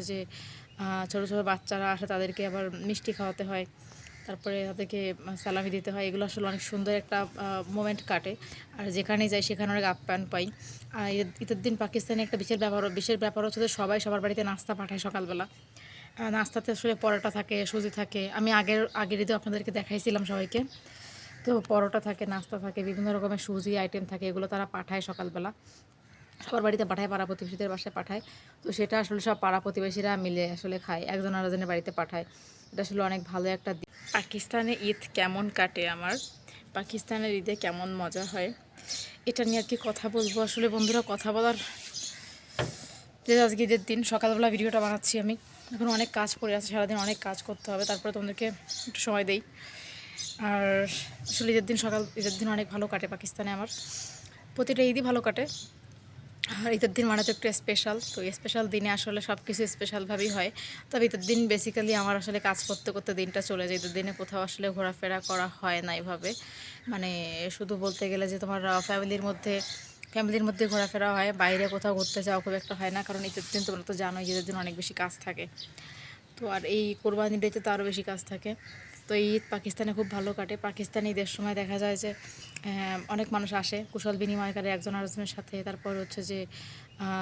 যে ছোট ছোট বাচ্চারা আসে তাদেরকে আবার মিষ্টি খাওয়াতে হয়। তারপরে তাদেরকে সালামি দিতে হয়। এগুলো আসলে অনেক সুন্দর একটা মোমেন্ট কাটে। আর যেখানেই যাই সেখানে অনেক আপ্যায়ন পাই। আর ঈদ- ঈদের দিন পাকিস্তানে একটা বিশেষ ব্যাপার বিশেষ ব্যাপার হচ্ছে যে, সবাই সবার বাড়িতে নাস্তা পাঠায় সকালবেলা। নাস্তাতে আসলে পরোটা থাকে, সুজি থাকে। আমি আগের আগের ঈদে আপনাদেরকে দেখাইছিলাম সবাইকে। তো পরোটা থাকে, নাস্তা থাকে, বিভিন্ন রকমের সুজি আইটেম থাকে, এগুলো তারা পাঠায় সকালবেলা। সবার বাড়িতে পাঠায়, পাড়া প্রতিবেশীদের বাসায় পাঠায়। তো সেটা আসলে সব পাড়া প্রতিবেশীরা মিলে আসলে খায়, একজন আরেকজনের বাড়িতে পাঠায়। এটা আসলে অনেক ভালো একটা দিক। পাকিস্তানে ঈদ কেমন কাটে আমার? পাকিস্তানের ঈদে কেমন মজা হয়? এটা নিয়ে আর কি কথা বলব। আসলে বন্ধুরা, কথা বলার যে আজকে ঈদের দিন, সকালবেলা ভিডিওটা বানাচ্ছি আমি। এখন অনেক কাজ পড়ে আছে, সারাদিন অনেক কাজ করতে হবে। তারপরে তোমাদেরকে একটু সময় দেই। আর আসলে ঈদের দিন সকাল, ঈদের দিন অনেক ভালো কাটে পাকিস্তানে আমার। প্রতিটা ঈদই ভালো কাটে। আর ঈদের দিন মানে একটু স্পেশাল তো স্পেশাল দিনে আসলে সব কিছু স্পেশালভাবেই হয়। তবে ঈদের দিন বেসিক্যালি আমার আসলে কাজ করতে করতে দিনটা চলে যায়। ঈদের দিনে কোথাও আসলে ঘোরাফেরা করা হয় না এভাবে। মানে শুধু বলতে গেলে যে তোমার ফ্যামিলির মধ্যে ফ্যামিলির মধ্যে ঘোরাফেরা হয়, বাইরে কোথাও ঘুরতে যাওয়া খুব একটা হয় না। কারণ ঈদের দিন তোমরা তো জানোই ঈদের দিন অনেক বেশি কাজ থাকে। তো আর এই কোরবানি ডেতে তো আরও বেশি কাজ থাকে। তো ঈদ পাকিস্তানে খুব ভালো কাটে। পাকিস্তানি ঈদের সময় দেখা যায় যে অনেক মানুষ আসে। কুশল বিনিময় করে একজন আরেকজনের সাথে। তারপর হচ্ছে যে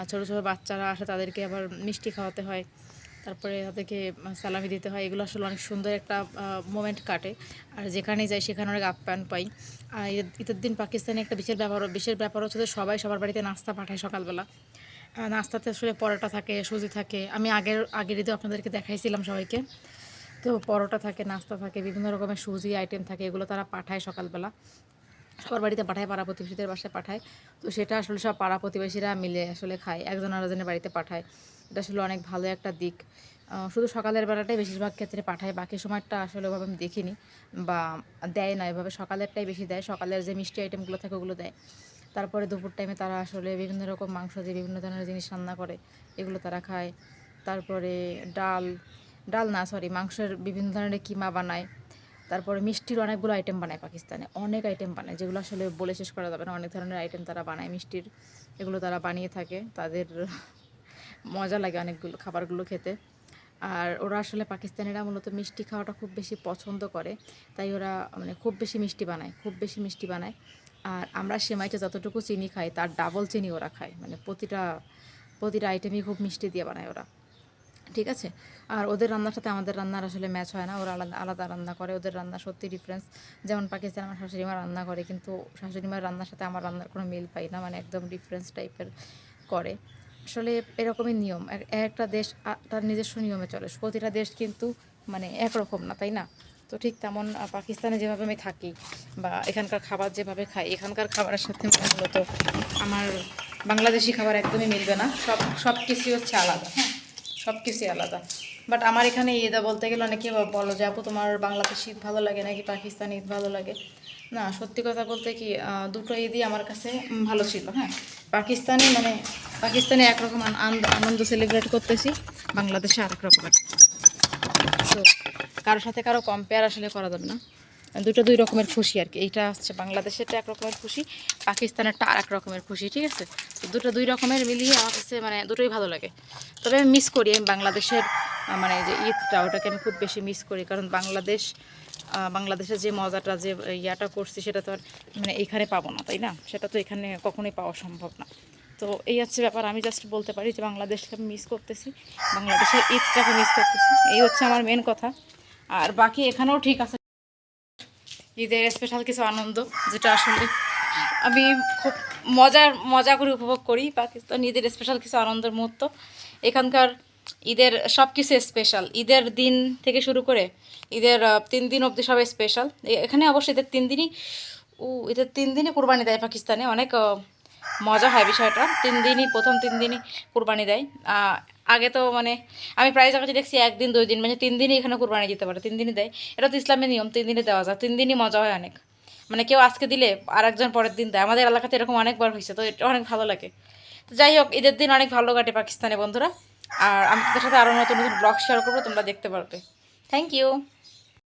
ছোট ছোট বাচ্চারা আসে, তাদেরকে আবার মিষ্টি খাওয়াতে হয়। তারপরে তাদেরকে সালামি দিতে হয়। এগুলো আসলে অনেক সুন্দর একটা মোমেন্ট কাটে। আর যেখানেই যাই, সেখানে অনেক আপ্যায়ন পাই। আর ঈদ- ঈদের দিন পাকিস্তানে একটা বিশেষ ব্যাপার বিশেষ ব্যাপার হচ্ছে যে, সবাই সবার বাড়িতে নাস্তা পাঠায় সকালবেলা। নাস্তাতে আসলে পরোটা থাকে, সুজি থাকে। আমি আগের আগের ঈদে আপনাদেরকে দেখাইছিলাম সবাইকে। তো পরোটা থাকে, নাস্তা থাকে, বিভিন্ন রকমের সুজি আইটেম থাকে, এগুলো তারা পাঠায় সকালবেলা। সবার বাড়িতে পাঠায়, পাড়া প্রতিবেশীদের বাসায় পাঠায়। তো সেটা আসলে সব পাড়া প্রতিবেশীরা মিলে আসলে খায়, একজন আরেকজনের বাড়িতে পাঠায়। এটা আসলে অনেক ভালো একটা দিক। শুধু সকালের বেলাটাই বেশিরভাগ ক্ষেত্রে পাঠায়, বাকি সময়টা আসলে ওভাবে আমি দেখিনি বা দেয় না, এভাবে সকালেরটাই বেশি দেয়, সকালের যে মিষ্টি আইটেমগুলো থাকে ওগুলো দেয়। তারপরে দুপুর টাইমে তারা আসলে বিভিন্ন রকম মাংস দিয়ে বিভিন্ন ধরনের জিনিস রান্না করে, এগুলো তারা খায়। তারপরে ডাল ডাল না সরি মাংসের বিভিন্ন ধরনের কিমা বানায়। তারপরে মিষ্টির অনেকগুলো আইটেম বানায় পাকিস্তানে, অনেক আইটেম বানায়, যেগুলো আসলে বলে শেষ করা যাবে না। অনেক ধরনের আইটেম তারা বানায় মিষ্টির, এগুলো তারা বানিয়ে থাকে। তাদের মজা লাগে অনেকগুলো খাবারগুলো খেতে। আর ওরা আসলে পাকিস্তানিরা মূলত মিষ্টি খাওয়াটা খুব বেশি পছন্দ করে। তাই ওরা মানে খুব বেশি মিষ্টি বানায়, খুব বেশি মিষ্টি বানায়। আর আমরা সেমাইটা যতটুকু চিনি খাই, তার ডাবল চিনি ওরা খায়। মানে প্রতিটা প্রতিটা আইটেমই খুব মিষ্টি দিয়ে বানায় ওরা। ঠিক আছে? আর ওদের রান্নার সাথে আমাদের রান্নার আসলে ম্যাচ হয় না। ওরা আলাদা আলাদা রান্না করে। ওদের রান্না সত্যি ডিফারেন্স যেমন পাকিস্তান আমার শাশুড়ি মা রান্না করে, কিন্তু শাশুড়িমার রান্নার সাথে আমার রান্নার কোনো মিল পাই না। মানে একদম ডিফারেন্স টাইপের করে। আসলে এরকমই নিয়ম। এক- এক একটা দেশ তার নিজস্ব নিয়মে চলে। প্রতিটা দেশ কিন্তু মানে একরকম না, তাই না? তো ঠিক তেমন পাকিস্তানে যেভাবে আমি থাকি বা এখানকার খাবার যেভাবে খাই, এখানকার খাবারের সাথে মূলত আমার বাংলাদেশি খাবার একদমই মিলবে না। সব সব কিছুই হচ্ছে আলাদা। হ্যাঁ সব কিছুই আলাদা। বাট আমার এখানে ঈদা বলতে গেলে অনেকে বলো যে, আপু, তোমার বাংলাদেশি ঈদ ভালো লাগে নাকি পাকিস্তানি ঈদ ভালো লাগে? না, সত্যি কথা বলতে কি দুটো ঈদই আমার কাছে ভালো ছিল হ্যাঁ। পাকিস্তানি মানে পাকিস্তানে একরকম আন- আন- আনন্দ সেলিব্রেট করতেছি, বাংলাদেশে আরেক রকমের। তো কারোর সাথে কারও কম্পেয়ার আসলে করা যাবে না। দুটো দুই রকমের খুশি আর কি। এইটা হচ্ছে বাংলাদেশেরটা এক রকমের খুশি পাকিস্তানেরটা আর এক রকমের খুশি, ঠিক আছে? তো দুটো দুই রকমের মিলিয়ে আমার কাছে মানে দুটোই ভালো লাগে। তবে আমি মিস করি, আমি বাংলাদেশের মানে যে ঈদটা ওটাকে আমি খুব বেশি মিস করি। কারণ বাংলাদেশ বাংলাদেশের যে মজাটা, যে ইয়াটা করছি, সেটা তো আর মানে এইখানে পাবো না, তাই না? সেটা তো এখানে কখনোই পাওয়া সম্ভব না। তো এই হচ্ছে ব্যাপার। আমি জাস্ট বলতে পারি যে বাংলাদেশকে আমি মিস করতেছি, বাংলাদেশের ঈদটাকে মিস করতেছি। এই হচ্ছে আমার মেন কথা। আর বাকি এখানেও ঠিক আছে। ঈদের স্পেশাল কিছু আনন্দ, যেটা আসলে আমি খুব মজার, মজা করে উপভোগ করি। পাকিস্তান ঈদের স্পেশাল কিছু আনন্দের মুহূর্ত। এখানকার ঈদের সব কিছু স্পেশাল ঈদের দিন থেকে শুরু করে ঈদের তিন দিন অবধি সবাই স্পেশাল এখানে অবশ্যই ঈদের তিন দিনই ও ঈদের তিন দিনই কোরবানি দেয় পাকিস্তানে। অনেক মজা হয় বিষয়টা। তিন দিনই, প্রথম তিন দিনই কোরবানি দেয়। আগে তো মানে আমি প্রায় জায়গায় দেখছি একদিন, দুই দিন মানে তিন দিনই এখানে কোরবানি দিতে পারে, তিন দিনই দেয়। এটা তো ইসলামের নিয়ম, তিন দিনই দেওয়া যায়, তিন দিনই মজা হয় অনেক। মানে কেউ আজকে দিলে আর একজন পরের দিন দেয়। আমাদের এলাকাতে এরকম অনেকবার হয়েছে, তো এটা অনেক ভালো লাগে। তো যাই হোক, ঈদের দিন অনেক ভালো কাটে পাকিস্তানে বন্ধুরা। আর আমি তাদের সাথে আরও নতুন নতুন ব্লগ শেয়ার করব, তোমরা দেখতে পারবে। Thank you